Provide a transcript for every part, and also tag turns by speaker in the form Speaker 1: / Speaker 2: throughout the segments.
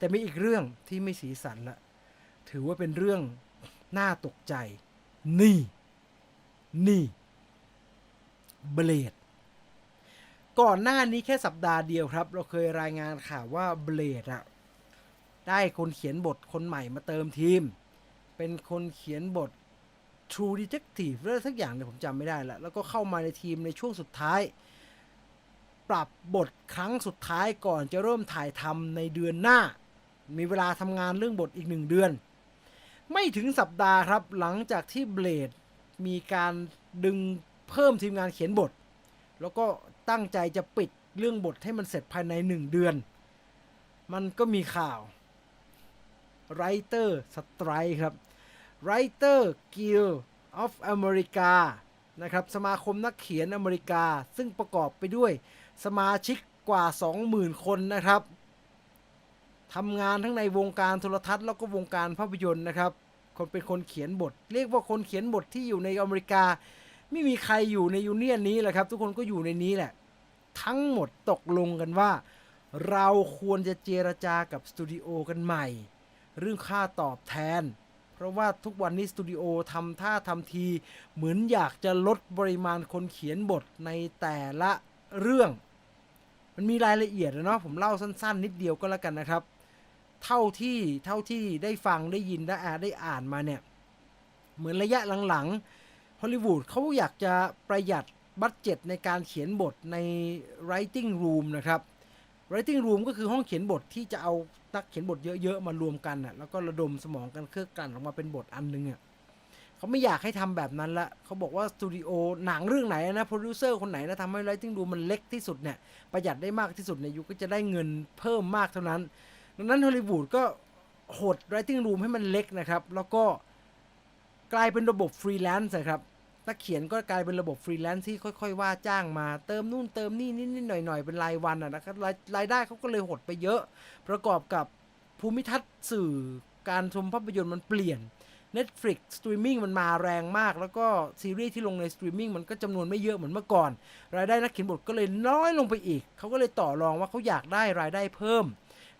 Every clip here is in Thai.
Speaker 1: แต่มีอีกเรื่องที่ไม่สีสันละ ถือว่าเป็นเรื่องน่าตกใจ นี่ นี่เบลดก่อนหน้านี้แค่สัปดาห์เดียวครับ เราเคยรายงานข่าวว่าเบลดอะได้คนเขียนบทคนใหม่มาเติมทีม เป็นคนเขียนบท True Detective หรืออะไรสักอย่างเนี่ยผมจำไม่ได้ละแล้วก็เข้ามาในทีมในช่วงสุดท้าย ปรับบทครั้งสุดท้ายก่อนจะเริ่มถ่ายทำในเดือนหน้า มีเวลาทำงานเรื่องบทอีกหนึ่งเดือน ไม่ถึงสัปดาห์ครับหลังจากที่เบลดมีการดึงเพิ่มทีมงานเขียนบท แล้วก็ตั้งใจจะปิดเรื่องบทให้มันเสร็จภายในหนึ่งเดือน มันก็มีข่าว Writer Strike ครับ Writer Guild of America นะครับสมาคมนักเขียนอเมริกา ซึ่งประกอบไปด้วยสมาชิกกว่า 20,000 คนนะครับ ทำงานทั้งในวงการโทรทัศน์แล้วก็วงการภาพยนตร์นะครับ คนเป็นคนเขียนบท เรียกว่าคนเขียนบทที่อยู่ในอเมริกา ไม่มีใครอยู่ในยูเนียนนี้แหละครับ ทุกคนก็อยู่ในนี้แหละ ทั้งหมดตกลงกันว่า เราควรจะเจรจากับสตูดิโอกันใหม่ เรื่องค่าตอบแทน เพราะว่าทุกวันนี้สตูดิโอทำท่าทำที เหมือนอยากจะลดปริมาณคนเขียนบทในแต่ละเรื่อง มันมีรายละเอียดนะเนาะผมเล่าสั้น ๆ นิดเดียวก็แล้วกันนะครับ เท่าที่เท่าที่ได้ฟังได้ยินได้อ่านได้อ่านมาเนี่ย เหมือนระยะหลังๆฮอลลีวูดเขาอยากจะประหยัดบัตเจ็ตในการเขียนบทใน writing room นะครับ writing room ก็คือห้องเขียนบทที่จะเอานักเขียนบทเยอะๆ มารวมกันน่ะแล้วก็ระดมสมองกันเครื่องกลั่นออกมาเป็นบทอันนึงอะเขาไม่อยากให้ทำแบบนั้นละเขาบอกว่าสตูดิโอหนังเรื่องไหนนะโปรดิวเซอร์คนไหนนะทำให้ writing room มันเล็กที่สุดเนี่ยประหยัดได้มากที่สุดในยุคก็จะได้เงินเพิ่มมากเท่านั้น ดังนั้นฮอลลีวูดก็หด writing room ให้มันเล็กนะครับ แล้วก็กลายเป็นระบบฟรีแลนซ์นะครับนักเขียนก็กลายเป็นระบบฟรีแลนซ์ที่ค่อย ๆ ว่าจ้างมาเติมนู่นเติมนี่นิดๆหน่อยๆ เป็นรายวันอะนะครับรายรายได้เขาก็เลยหดไปเยอะ ประกอบกับภูมิทัศน์สื่อการชมภาพยนตร์มันเปลี่ยน Netflix สตรีมมิ่งมันมาแรงมาก แล้วก็ซีรีส์ที่ลงในสตรีมมิ่งมันก็จำนวนไม่เยอะเหมือนเมื่อก่อน รายได้นักเขียนบทก็เลยน้อยลงไปอีก เขาก็เลยต่อรองว่าเขาอยากได้รายได้เพิ่ม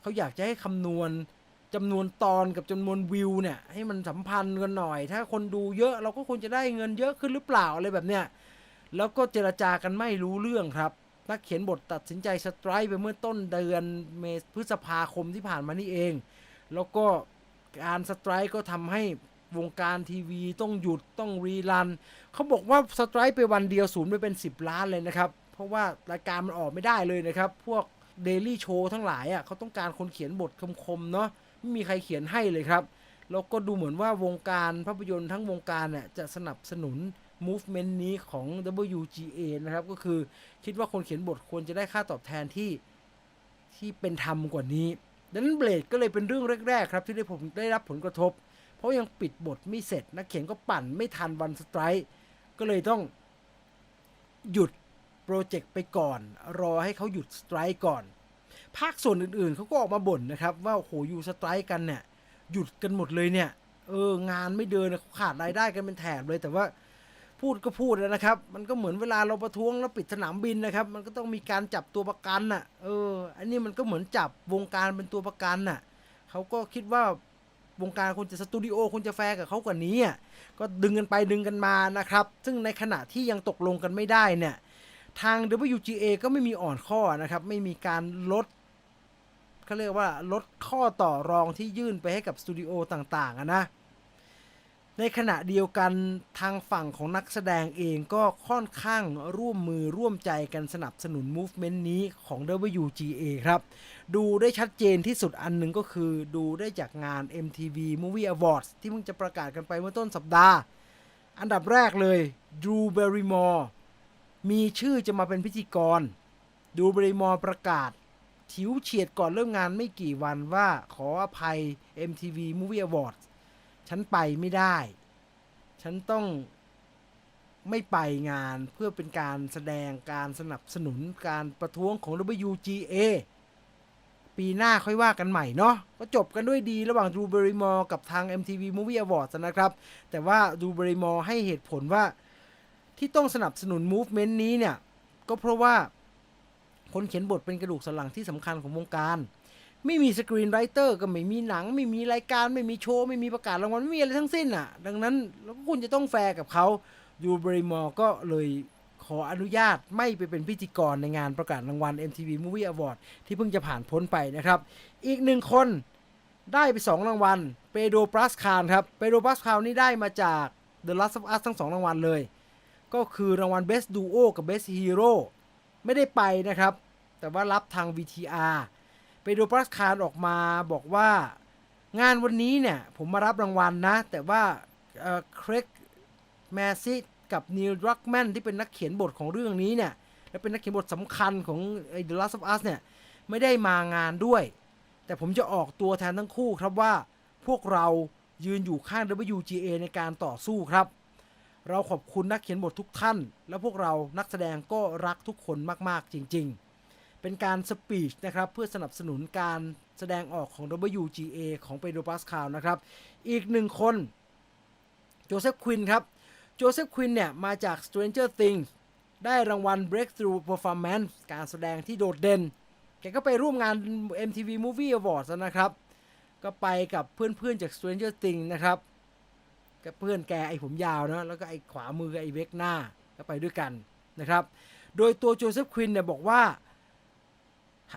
Speaker 1: เขาอยากจะให้คำนวณจำนวนตอนกับจำนวนวิวเนี่ย ให้มันสัมพันธ์กันหน่อย ถ้าคนดูเยอะเราก็ควรจะได้เงินเยอะขึ้นหรือเปล่าอะไรแบบเนี้ยแล้วก็เจรจากันไม่รู้เรื่องครับนักเขียนบทตัดสินใจสไตร์ไปเมื่อต้นเดือนเมษพฤษภาคมที่ผ่านมานี่เอง แล้วก็การสไตร์ก็ทำให้วงการทีวีต้องหยุดต้องรีรันเขาบอกว่าสไตร์ไปวันเดียวศูนย์ไปเป็น 10 ล้านเลยนะครับ เพราะว่ารายการมันออกไม่ได้เลยนะครับ พวก เดลี่โชว์ทั้งหลายอะเขาต้องการคนเขียนบทคมๆเนาะไม่มีใครเขียนให้เลยครับ แล้วก็ดูเหมือนว่าวงการภาพยนตร์ทั้งวงการเนี่ยจะสนับสนุน movement นี้ของ WGA นะครับ ก็คือคิดว่าคนเขียนบทควรจะได้ค่าตอบแทนที่ที่เป็นธรรมกว่านี้ ดังนั้นเบลดก็เลยเป็นเรื่องแรก ๆ ครับที่ได้ผมได้รับผลกระทบ เพราะยังปิดบทไม่เสร็จ นักเขียนก็ปั่นไม่ทันวันสไตร์ก็เลยต้องหยุด โปรเจกต์ไปก่อน รอให้เขาหยุดสไตร์ก่อน ภาคส่วนอื่นๆเขาก็ออกมาบ่นนะครับ ว่าโหอยู่สไตร์กันเนี่ย หยุดกันหมดเลยเนี่ย เอองานไม่เดินขาดรายได้กันเป็นแถบเลยแต่ว่าพูดก็พูดนะครับ มันก็เหมือนเวลาเราประท้วงแล้วปิดสนามบินนะครับ มันก็ต้องมีการจับตัวประกันน่ะ เออ อันนี้มันก็เหมือนจับวงการเป็นตัวประกันน่ะ เขาก็คิดว่าวงการคุณจะสตูดิโอคุณจะแฟร์กับเขากว่านี้อะ ก็ดึงกันไปดึงกันมานะครับ ซึ่งในขณะที่ยังตกลงกันไม่ได้เนี่ย ทาง WGA ก็ไม่มีอ่อนข้อนะครับ ไม่มีการลดเขาเรียกว่าลดข้อต่อรองที่ยื่นไปให้กับสตูดิโอต่างๆนะ ในขณะเดียวกันทางฝั่งของนักแสดงเองก็ค่อนข้างร่วมมือร่วมใจกันสนับสนุน movement นี้ของ WGA ครับ ดูได้ชัดเจนที่สุดอันหนึ่งก็คือดูได้จากงาน MTV Movie Awards ที่เพิ่งจะประกาศกันไปเมื่อต้นสัปดาห์ อันดับแรกเลย Drew Barrymore มีชื่อจะมาเป็นพิธีกร ดูบริมอประกาศถิวเฉียดก่อนเริ่มงานไม่กี่วันว่าขออภัย MTV Movie Awards ฉันไปไม่ได้ ฉันต้องไม่ไปงานเพื่อเป็นการแสดงการสนับสนุนการประท้วงของ WGA ปีหน้าค่อยว่ากันใหม่เนาะก็จบกันด้วยดีระหว่างดูบริมอร์กับทาง MTV Movie Awards นะครับ แต่ว่าดูบริมอร์ให้เหตุผลว่า ที่ต้องสนับสนุน movement นี้เนี่ย ก็เพราะว่าคนเขียนบทเป็นกระดูกสันหลังที่สำคัญของวงการ ไม่มีสกรีนไรเตอร์ก็ไม่มีหนัง ไม่มีรายการ ไม่มีโชว์ ไม่มีประกาศรางวัลไม่มีอะไรทั้งสิ้นอะ ดังนั้นแล้วก็คุณจะต้องแฟร์กับเขายูบริมอร์ก็เลยขออนุญาตไม่ไปเป็นพิธีกรในงานประกาศรางวัล MTV Movie Award ที่เพิ่งจะผ่านพ้นไปนะครับ อีกหนึ่งคนได้ไป 2 รางวัลเปโดปรัสคานครับเปโดปรัสคานนี่ได้มาจาก The Last of Us ทั้งสองรางวัลเลย ก็คือรางวัล Best Duo กับ Best Hero ไม่ได้ไปนะครับ แต่ว่ารับทาง VTR เปโดปรัสคานออกมาบอกว่างานวันนี้เนี่ย ผมมารับรางวัลนะ แต่ว่าเครกแมซิกับนีลรักแมนที่เป็นนักเขียนบทของเรื่องนี้เนี่ย และเป็นนักเขียนบทสำคัญของไอ้ The Last of Us เนี่ย ไม่ได้มางานด้วย แต่ผมจะออกตัวแทนทั้งคู่ครับว่าพวกเรายืนอยู่ข้าง WGA ในการต่อสู้ครับ เราขอบคุณนักเขียนบททุกท่าน และพวกเรานักแสดงก็รักทุกคนมากๆจริง ๆ เป็นการสปีชนะครับเพื่อสนับสนุนการแสดงออกของ WGA ของเปโดรปาสคาลนะครับ อีกหนึ่งคนโจเซฟควินครับโจเซฟควินเนี่ยมาจาก Stranger Things ได้รางวัล Breakthrough Performance การแสดงที่โดดเด่น แกก็ไปร่วมงาน MTV Movie Awards นะครับ ก็ไปกับเพื่อนๆจาก Stranger Things นะครับ กับเพื่อนแกไอ้ผมยาวนะแล้วก็ไอ้ขวามือไอ้เวกหน้าก็ไปด้วยกันนะครับ โดยตัวโจเซฟควินเนี่ยบอกว่า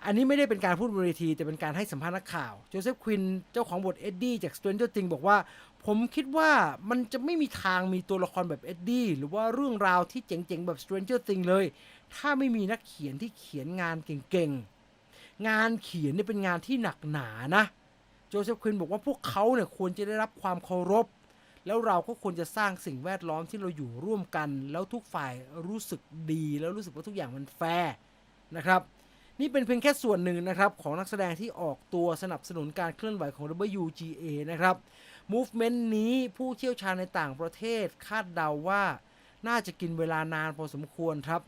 Speaker 1: อันนี้ไม่ได้เป็นการพูดบนเวทีแต่เป็นการให้สัมภาษณ์นักข่าวโจเซฟควินเจ้าของบทเอ็ดดี้จาก Stranger Things บอกว่า ผมคิดว่ามันจะไม่มีทางมีตัวละครแบบเอ็ดดี้หรือว่าเรื่องราวที่เจ๋งๆแบบ Stranger Things เลย ถ้าไม่มีนักเขียนที่เขียนงานเก่งๆงานเขียนเนี่ยเป็นงานที่หนักหนานะโจเซฟควินบอกว่าพวกเขาเนี่ยควรจะได้รับความเคารพ แล้วเราก็ควรจะสร้างสิ่งแวดล้อมที่เราอยู่ร่วมกัน แล้วทุกฝ่ายรู้สึกดี แล้วรู้สึกว่าทุกอย่างมันแฟร์นะครับ นี่เป็นเพียงแค่ส่วนหนึ่งนะครับ ของนักแสดงที่ออกตัวสนับสนุนการเคลื่อนไหวของ WGA นะครับ movement นี้ผู้เชี่ยวชาญในต่างประเทศคาดเดาว่าน่าจะกินเวลานานพอสมควรครับ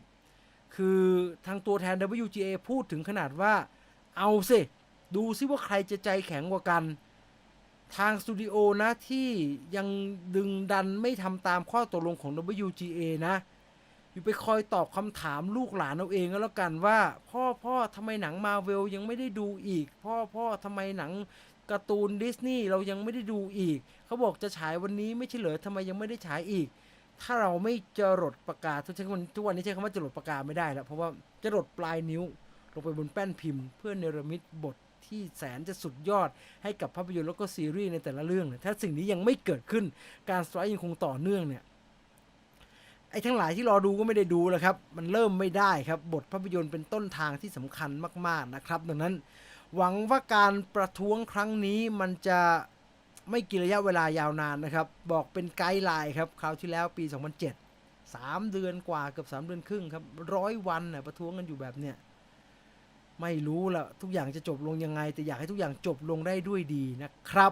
Speaker 1: คือทางตัวแทน WGA พูดถึงขนาดว่า เอาสิ ดูซิว่าใครจะใจแข็งกว่ากัน ทางสตูดิโอนะที่ยังดึงดันไม่ทำตามข้อตกลงของ WGA นะ อยู่ไปคอยตอบคำถามลูกหลานเอาเองก็แล้วกันว่า พ่อพ่อทำไมหนังมาเวลยังไม่ได้ดูอีก พ่อพ่อทำไมหนังการ์ตูนดิสนีย์เรายังไม่ได้ดูอีก เขาบอกจะฉายวันนี้ไม่ใช่เหรอทำไมยังไม่ได้ฉายอีก ถ้าเราไม่จรดปากกาทุกวันทุกวันนี้ใช้คำว่าจรดปากกาไม่ได้แล้วเพราะว่าจรดปลายนิ้วลงไปบนแป้นพิมพ์ เพื่อเนรมิตบท ที่แสนจะสุดยอดให้กับภาพยนตร์แล้วก็ซีรีส์ในแต่ละเรื่องเนี่ยถ้าสิ่งนี้ยังไม่เกิดขึ้นการสไตร์ยังคงต่อเนื่องเนี่ยไอ้ทั้งหลายที่รอดูก็ไม่ได้ดูแล้วครับ มันเริ่มไม่ได้ครับ บทภาพยนตร์เป็นต้นทางที่สำคัญมาก ๆนะครับ ดังนั้นหวังว่าการประท้วงครั้งนี้มันจะไม่กินระยะเวลายาวนานนะครับ บอกเป็นไกด์ไลน์ครับคราวที่แล้วปี 2007 3 เดือนกว่าเกือบ3 เดือนครึ่งครับร้อยวันน่ะประท้วงกันอยู่แบบเนี้ย ไม่รู้ละทุกอย่างจะจบลงยังไง แต่อยากให้ทุกอย่างจบลงได้ด้วยดีนะครับ